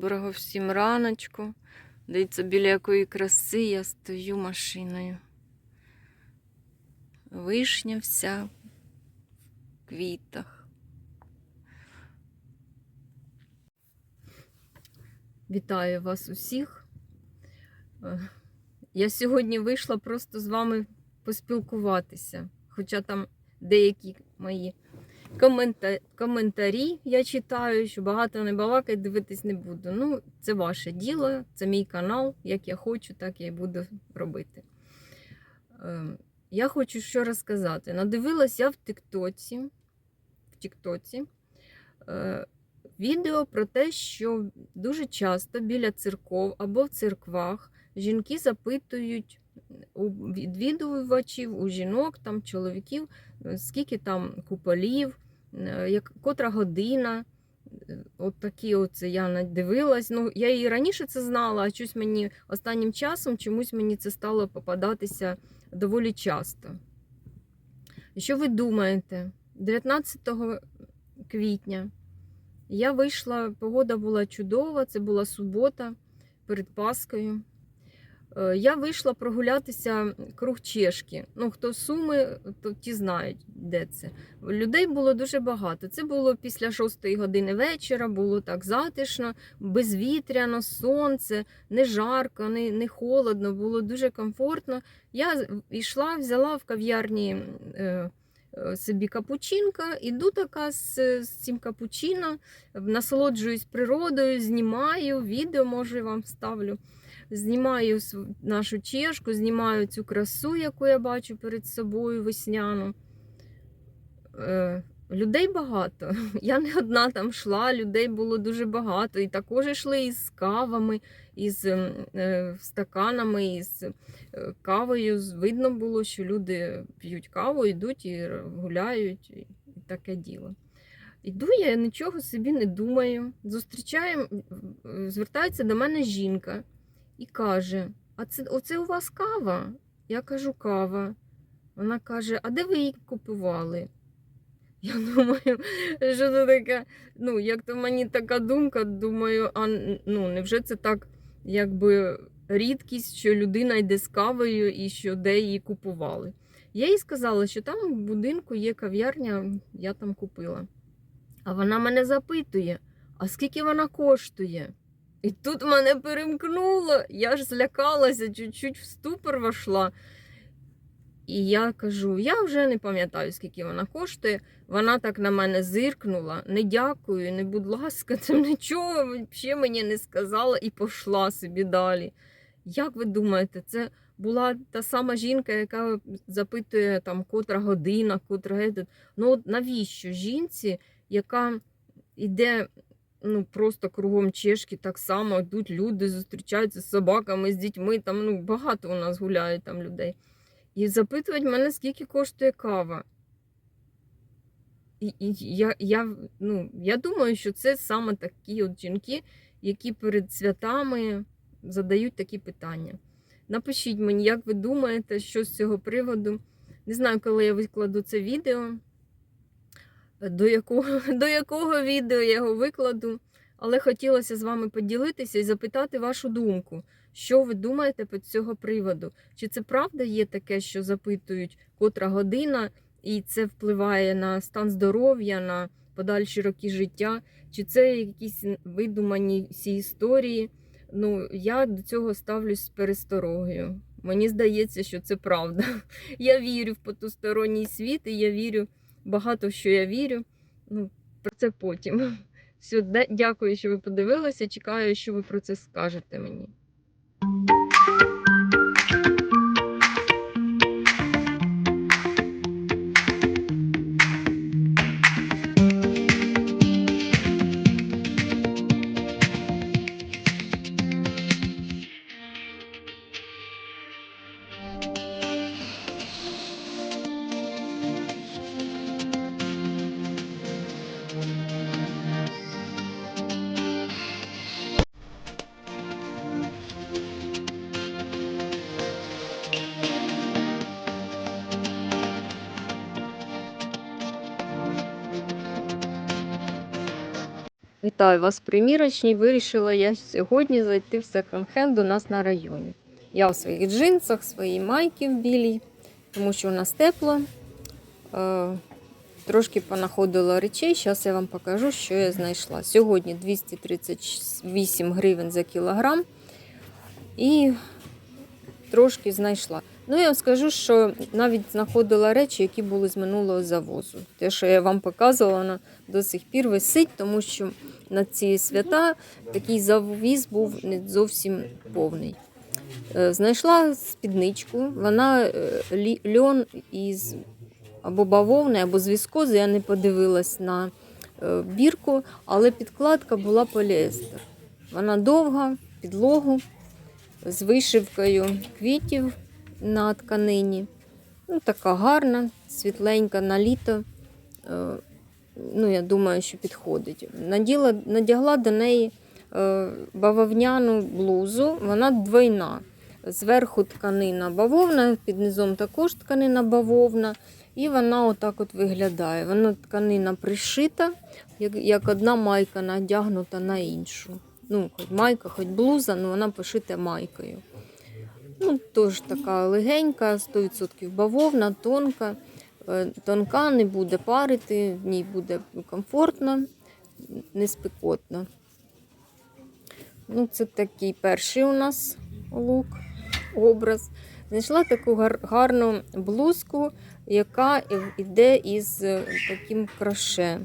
Доброго всім раночку. Дивіться, біля якої краси я стою машиною. Вишня вся в квітах. Вітаю вас усіх. Е, Я сьогодні вийшла просто з вами поспілкуватися, хоча там деякі мої. Коментарі я читаю, що багато не балакать, дивитись не буду. Ну, це ваше діло, це мій канал. Як я хочу, так я і буду робити. Е, Я хочу що розказати. Надивилася в Тіктоці, в Тіктоці е, відео про те, що дуже часто біля церков або в церквах жінки запитують у відвідувачів, у жінок, там, чоловіків, е, скільки там куполів, е, як, котра година. Е, От такі оце я надивилась. Ну, я і раніше це знала, а щось мені останнім часом чомусь мені це стало попадатися доволі часто. Що ви думаєте? 19 квітня я вийшла, погода була чудова, це була субота перед Паскою. Е, Я вийшла прогулятися круг Чешки. Ну, хто з Суми, то ті знають, де це. Людей було дуже багато. Це було після шостої години вечора, було так затишно, безвітряно, сонце, не жарко, не, не холодно, було дуже комфортно. Я йшла, взяла в кав'ярні е, собі капучинка, іду така з, з цим капучино, насолоджуюсь природою, знімаю, відео, може, вам вставлю. Знімаю нашу чешку, знімаю цю красу, яку я бачу перед собою весняну. Е, людей багато. Я не одна там йшла, людей було дуже багато. І також йшли із кавами, із е, стаканами, із кавою. Видно було, що люди п'ють каву, йдуть і гуляють, і таке діло. Іду я нічого собі не думаю. Зустрічаю, звертається до мене жінка і каже: А це оце у вас кава? Я кажу, кава. Вона каже: А де ви її купували? Я думаю, що це таке. Ну, як то мені така думка, думаю, а ну, невже це так, якби рідкість, що людина йде з кавою і що де її купували. Я їй сказала, що там в будинку є кав'ярня, я там купила. А вона мене запитує, а скільки вона коштує? І тут мене перемкнуло, я ж злякалася, чуть-чуть в ступор вошла. І я кажу: я вже не пам'ятаю, скільки вона коштує. Вона так на мене зиркнула, не дякую, не будь ласка, там нічого взагалі мені не сказала і пішла собі далі. Як ви думаєте, це була та сама жінка, яка запитує там котра година, котра. Ну от навіщо жінці, яка йде ну, просто кругом чешки, так само йдуть люди, зустрічаються з собаками, з дітьми, там ну, багато у нас гуляє там людей. І запитувати мене, скільки коштує кава. І, і я, я, ну, я думаю, що це саме такі от жінки, які перед святами задають такі питання. Напишіть мені, як ви думаєте, що з цього приводу. Не знаю, коли я викладу це відео, до якого, до якого відео я його викладу, але хотілося з вами поділитися і запитати вашу думку. Що ви думаєте по цього приводу? Чи це правда є таке, що запитують котра година, і це впливає на стан здоров'я, на подальші роки життя? Чи це якісь видумані всі історії? Ну, я до цього ставлюсь з пересторогою. Мені здається, що це правда. Я вірю в потусторонній світ, і я вірю багато в що я вірю. Ну, про це потім. Все, дякую, що ви подивилися. Чекаю, що ви про це скажете мені. Вітаю вас, в примірочній. Вирішила я сьогодні зайти в секонд-хенд у нас на районі. Я у своїх джинсах, своїй майці в білій, тому що у нас тепло. Е, трошки понаходила речей. Зараз я вам покажу, що я знайшла. Сьогодні 238 гривень за кілограм. І трошки знайшла. Ну, я вам скажу, що навіть знаходила речі, які були з минулого завозу. Те, що я вам показувала, воно до сих пір висить, тому що на ці свята такий завіз був не зовсім повний. Е, Знайшла спідничку, вона е, льон із або бавовни, або з віскози, я не подивилась на е, бірку, але підкладка була поліестер. Вона довга, підлогу, з вишивкою квітів на тканині. Ну, така гарна, світленька на літо. Е, Ну, я думаю, що підходить. Наділа, надягла до неї е, бавовняну блузу, вона двойна. Зверху тканина бавовна, під низом також тканина бавовна. І вона отак от виглядає. Вона тканина пришита, як, як одна майка надягнута на іншу. Ну, хоч майка, хоч блуза, але вона пошита майкою. Ну, теж така легенька, 100% бавовна, тонка. Е, Тонка не буде парити, в ній буде комфортно, не спекотно. Ну, це такий перший у нас лук, образ. Знайшла таку гарну блузку, яка йде із е, таким кроше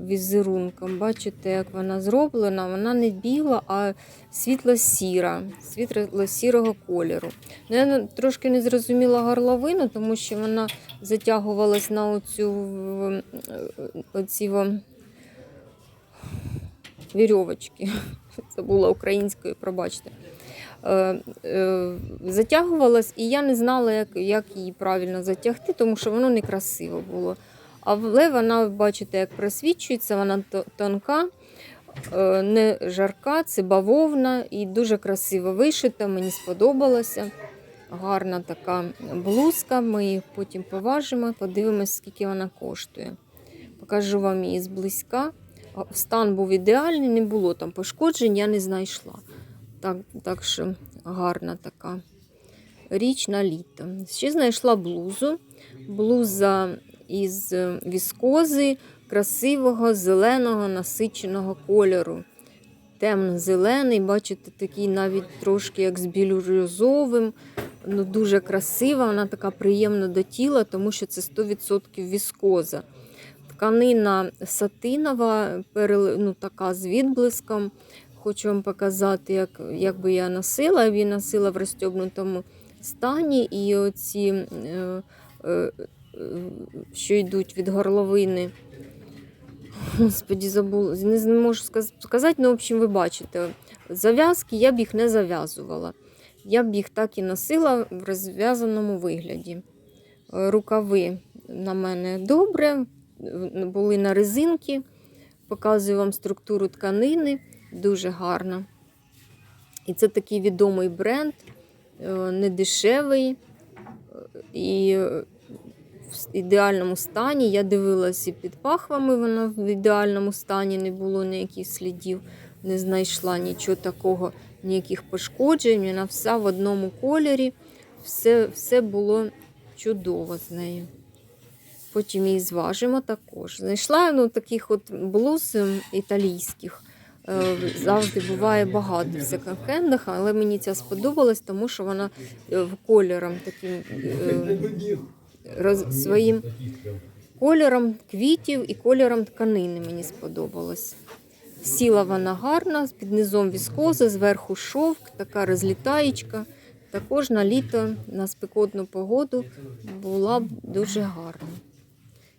візерунком. Бачите, як вона зроблена? Вона не біла, а світло-сіра, світло-сірого кольору. Ну, я трошки не зрозуміла горловину, тому що вона затягувалась на оцю оці вірьовочки. Це було українською, пробачте. Е, е, Затягувалась, і я не знала, як, як її правильно затягти, тому що воно некрасиво було. Але вона, бачите, як просвічується, вона тонка, е, не жарка, це бавовна і дуже красиво вишита. Мені сподобалося. Гарна така блузка. Ми її потім поважимо, подивимось, скільки вона коштує. Покажу вам її зблизька. Стан був ідеальний, не було там пошкоджень, я не знайшла. Так, так що гарна така річ на літо. Ще знайшла блузу. Блуза із е, віскози красивого зеленого насиченого кольору. Темно-зелений, бачите, такий навіть трошки як з білюрозовим. Ну, дуже красива, вона така приємна до тіла, тому що це 100% віскоза. Тканина сатинова, ну, така з відблиском. Хочу вам показати, як, як би я носила. Я носила в розтягнутому стані. І оці, е, е, що йдуть від горловини. Господі, забула. Не можу сказати, ну, в общем, ви бачите. Зав'язки я б їх не зав'язувала. Я б їх так і носила в розв'язаному вигляді. Е, Рукави на мене добре, е, були на резинки. Показую вам структуру тканини, дуже гарна. І це такий відомий бренд, е, не дешевий е, і е, в ідеальному стані. Я дивилася під пахвами, вона в ідеальному стані, не було ніяких слідів, не знайшла нічого такого, ніяких пошкоджень. Вона вся в одному кольорі, все, все було чудово з нею. Потім її зважимо також. Знайшла ну, таких от блуз ем, італійських. Е, Завжди буває багато в секонд-хендах, але мені ця сподобалась, тому що вона е, в кольором таким е, роз, своїм кольором квітів і кольором тканини мені сподобалось. Сіла вона гарна, під низом віскоза, зверху шовк, така розлітаєчка. Також на літо, на спекотну погоду була б дуже гарна.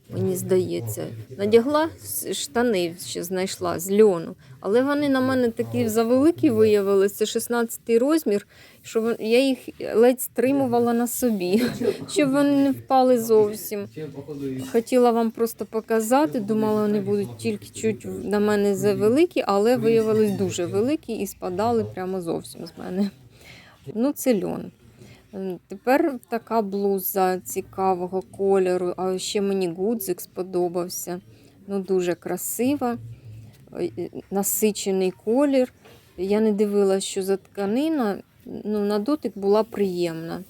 Мені здається. Надягла штани, ще знайшла з льону, але вони на мене такі завеликі виявилися, це 16 розмір, що я їх ледь стримувала на собі, щоб вони не впали зовсім. Хотіла вам просто показати, думала, вони будуть тільки чуть на мене завеликі, але виявились дуже великі і спадали прямо зовсім з мене. Ну, це льон. М, Тепер така блуза цікавого кольору, а ще мені гудзик сподобався. Ну, дуже красива. е, насичений колір. Я не дивилася, що за тканина, ну, на дотик була приємна.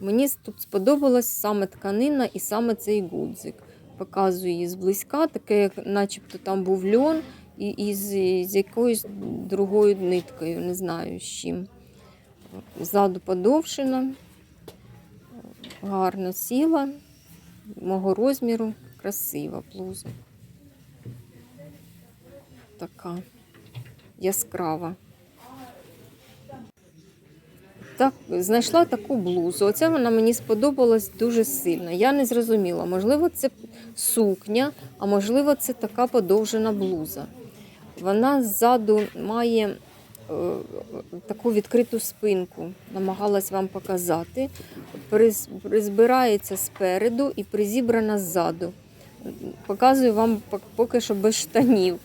Мені тут сподобалась саме тканина і саме цей гудзик. Показую її зблизька, таке, як начебто там був льон і, і з, з якоюсь другою ниткою, не знаю з чим. Ззаду подовшена, гарно сіла, мого розміру, красива блуза. Така яскрава. Так, знайшла таку блузу. Оце вона мені сподобалась дуже сильно. Я не зрозуміла, можливо, це сукня, а можливо, це така подовжена блуза. Вона ззаду має таку відкриту спинку, намагалась вам показати. Призбирається спереду і призібрана ззаду. Показую вам поки що без штанів.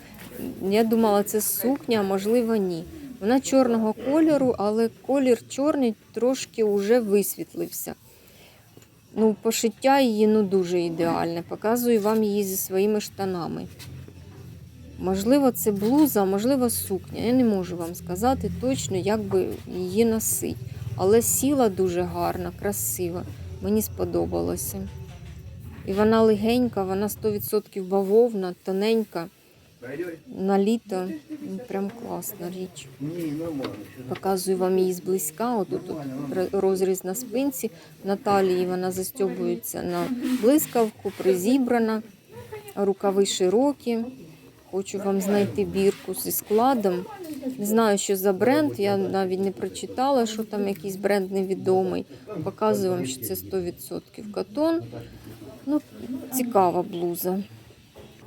Я думала, це сукня, можливо, ні. Вона чорного кольору, але колір чорний трошки вже висвітлився. Ну, пошиття її ну, дуже ідеальне. Показую вам її зі своїми штанами. Можливо, це блуза, можливо, сукня. Я не можу вам сказати точно, як би її носить. Але сіла дуже гарна, красива. Мені сподобалося. І вона легенька, вона 100% бавовна, тоненька. На літо ну, прям класна річ. Показую вам її зблизька. Отут от розріз на спинці. На талії вона застьобується на блискавку, призібрана, рукави широкі. Хочу вам знайти бірку зі складом. Не знаю, що за бренд. Я навіть не прочитала, що там якийсь бренд невідомий. Показую вам, що це 100% катон. Ну, цікава блуза.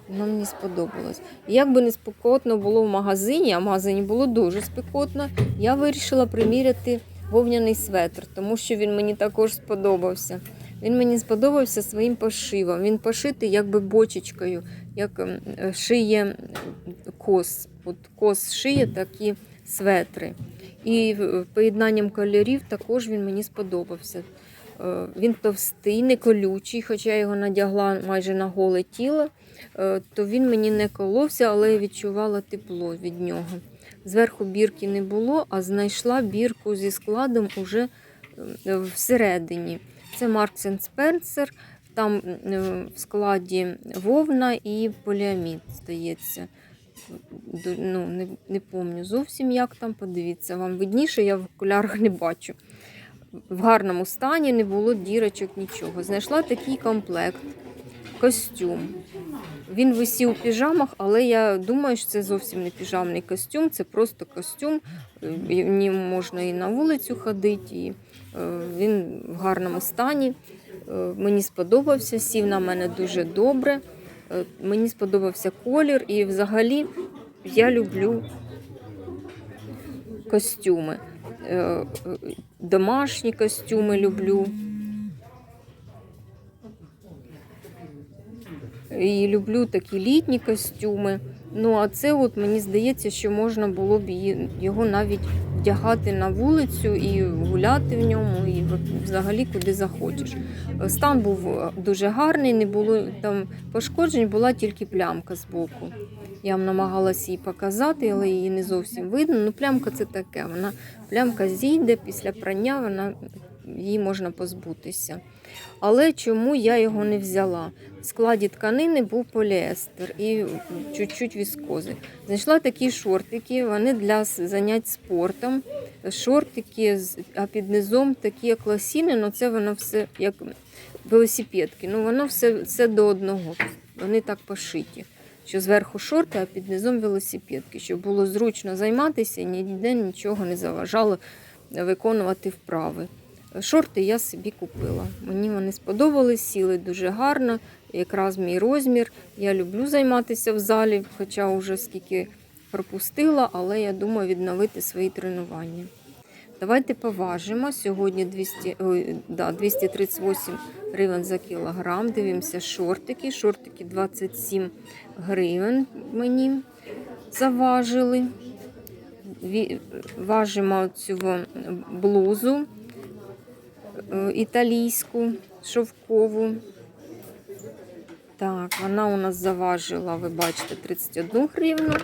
Вона мені сподобалась. Як би не спекотно було в магазині, а в магазині було дуже спекотно, я вирішила приміряти вовняний светр, тому що він мені також сподобався. Він мені сподобався своїм пошивом. Він пошитий якби бочечкою, як ем, шиє кос. От кос шиє такі светри. І поєднанням кольорів також він мені сподобався. Е, Він товстий, не колючий, хоча я його надягла майже на голе тіло, е, то він мені не коловся, але я відчувала тепло від нього. Зверху бірки не було, а знайшла бірку зі складом уже е, всередині. Це Marks Spencer, там е, в складі вовна і поліамід здається. Ну, не, не пам'ятаю зовсім, як там. Подивіться, вам видніше, я в окулярах не бачу. В гарному стані не було дірочок, нічого. Знайшла такий комплект, костюм. Він висів у піжамах, але я думаю, що це зовсім не піжамний костюм, це просто костюм. Е, В нім можна і на вулицю ходити, і він в гарному стані. Е, Мені сподобався, сів на мене дуже добре. Е, Мені сподобався колір, і взагалі я люблю костюми. Е, е, Домашні костюми люблю. І люблю такі літні костюми. Ну, а це от мені здається, що можна було б його навіть вдягати на вулицю і гуляти в ньому, і взагалі куди захочеш. Стан був е, дуже гарний, не було там пошкоджень, була тільки плямка з боку. Я вам намагалася її показати, але її не зовсім видно. Ну, плямка це таке. Вона плямка зійде після прання, вона її можна позбутися. Але чому я його не взяла? В складі тканини був поліестер і чуть-чуть віскози. Знайшла такі шортики, вони для занять спортом. Шортики, а під низом такі як лосіни, але це воно все як велосипедки. Ну воно все, все до одного. Вони так пошиті. Що зверху шорти, а під низом велосипедки, щоб було зручно займатися і ніде нічого не заважало виконувати вправи. Шорти я собі купила. Мені вони сподобались, сіли дуже гарно, якраз мій розмір. Я люблю займатися в залі, хоча вже скільки пропустила, але я думаю відновити свої тренування. Давайте поважимо. Сьогодні 200, ой, да, 238 гривень за кілограм. Дивимося шортики. Шортики 27 гривень мені заважили. Важимо цю блузу італійську шовкову. Так, вона у нас заважила, ви бачите, 31 гривну.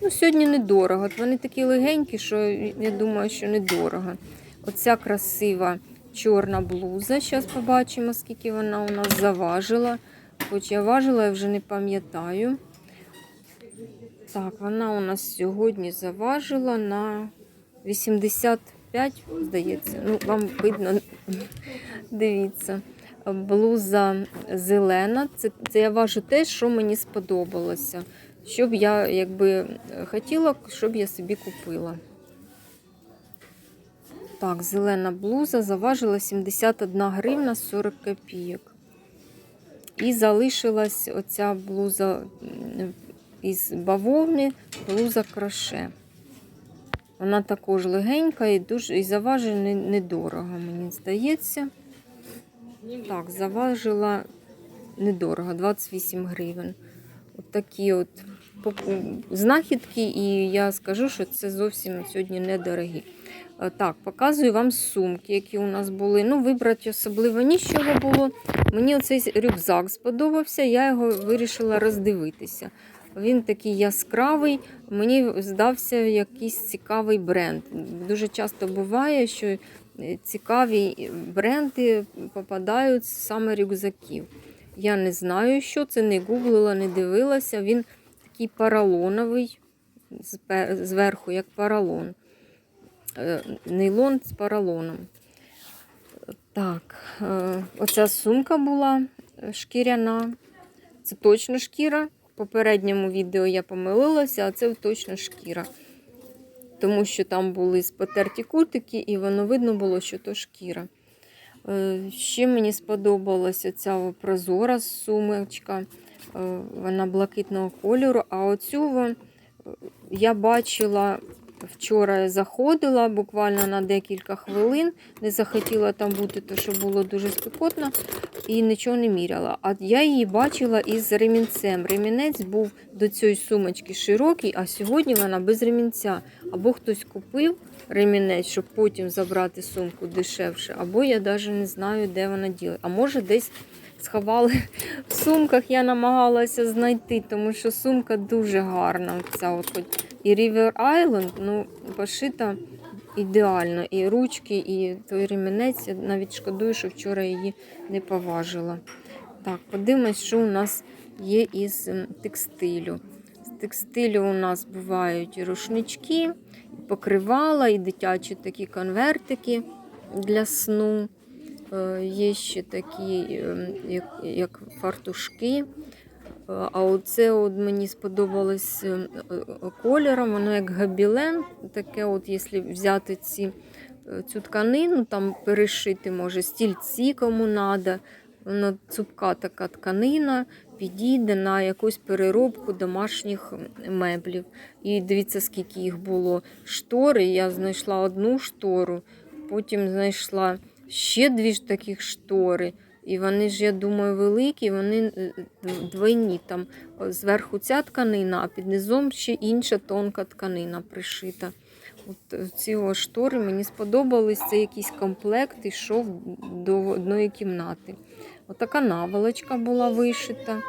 Ну, сьогодні недорого. Вони такі легенькі, що я думаю, що недорого. Оця красива чорна блуза. Зараз побачимо, скільки вона у нас заважила. Хоч я важила, я вже не пам'ятаю. Так, вона у нас сьогодні заважила на 85, здається. Ну, вам видно, дивіться. Блуза зелена. Це, це я важу те, що мені сподобалося. Щоб я якби хотіла, щоб я собі купила. Так, зелена блуза заважила 71 гривна 40 копійок. І залишилась оця блуза із бавовни, блуза кроше. Вона також легенька і дуже і заважить недорого, мені здається. Так, заважила недорого, 28 гривень. От такі от знахідки, і я скажу, що це зовсім сьогодні недорогі. Е, Так, показую вам сумки, які у нас були. Ну, вибрати особливо нічого було. Мені оцей рюкзак сподобався, я його вирішила роздивитися. Він такий яскравий, мені здався якийсь цікавий бренд. Дуже часто буває, що е, цікаві бренди попадають саме рюкзаків. Я не знаю, що це, не гуглила, не дивилася. Він такий поролоновий, зверху, як поролон. Е, Нейлон з поролоном. Так, е, оця сумка була шкіряна. Це точно шкіра. Попередньому відео я помилилася, а це точно шкіра. Тому що там були спотерті кутики, і воно видно було, що то шкіра. Е, Ще мені сподобалася ця прозора сумочка. Е, Вона блакитного кольору. А оцю е, я бачила вчора я заходила буквально на декілька хвилин. Не захотіла там бути, тому що було дуже спекотно і нічого не міряла. А я її бачила із ремінцем. Ремінець був до цієї сумочки широкий, а сьогодні вона без ремінця. Або хтось купив ремінець, щоб потім забрати сумку дешевше, або я навіть не знаю, де вона діла. А може десь сховали в сумках, я намагалася знайти, тому що сумка дуже гарна. Ця от хоч і River Island, ну, пошита ідеально. І ручки, і той ремінець. Я навіть шкодую, що вчора її не поважила. Так, подивимось, що у нас є із текстилю. З текстилю у нас бувають і рушнички, і покривала, і дитячі такі конвертики для сну. Е, Є ще такі, ем, як, фартушки. Е, А оце от мені сподобалось е, е, кольором, воно як габілен. Таке, от, якщо взяти ці, цю тканину, там перешити, може, стільці кому треба. Воно цупка така тканина, підійде на якусь переробку домашніх меблів. І дивіться, скільки їх було. Штори. Я знайшла одну штору, потім знайшла ще дві ж таких штори. І вони ж, я думаю, великі, вони е, двойні. Там е, зверху ця тканина, а під низом ще інша тонка тканина пришита. От е, ці штори мені сподобались. Це якийсь комплект йшов до одної кімнати. Отака наволочка була вишита,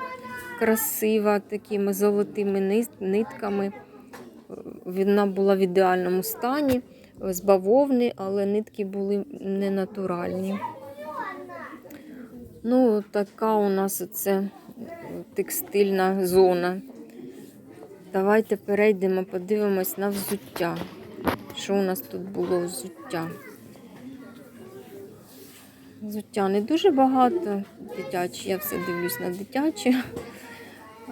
красива, такими золотими нитками. Е, Вона була в ідеальному стані, е, з бавовни, але нитки були не натуральні. Ну, така у нас це текстильна зона. Давайте перейдемо, подивимось на взуття. Що у нас тут було взуття? Взуття не дуже багато. Дитячі, я все дивлюсь на дитячі.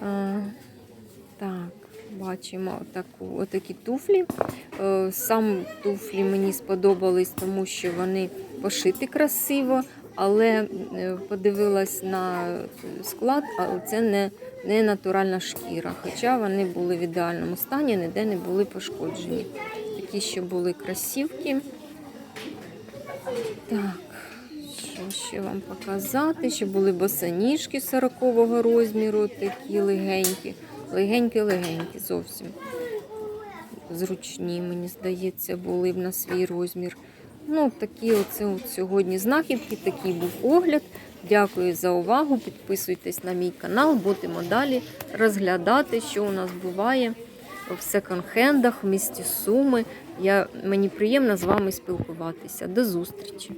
А, так, бачимо отаку, отакі туфлі. Е, Сам туфлі мені сподобались, тому що вони пошиті красиво, але е, подивилась на склад, а це не, не натуральна шкіра. Хоча вони були в ідеальному стані, ніде не були пошкоджені. Такі ще були красивки. Так, що ще вам показати? Ще були босоніжки 40-го розміру, такі легенькі. Легенькі-легенькі зовсім. Зручні, мені здається, були б на свій розмір. Ну, такі оце от сьогодні знахідки, такий був огляд. Дякую за увагу. Підписуйтесь на мій канал, будемо далі розглядати, що у нас буває в секонд-хендах в місті Суми. Я, мені приємно з вами спілкуватися. До зустрічі!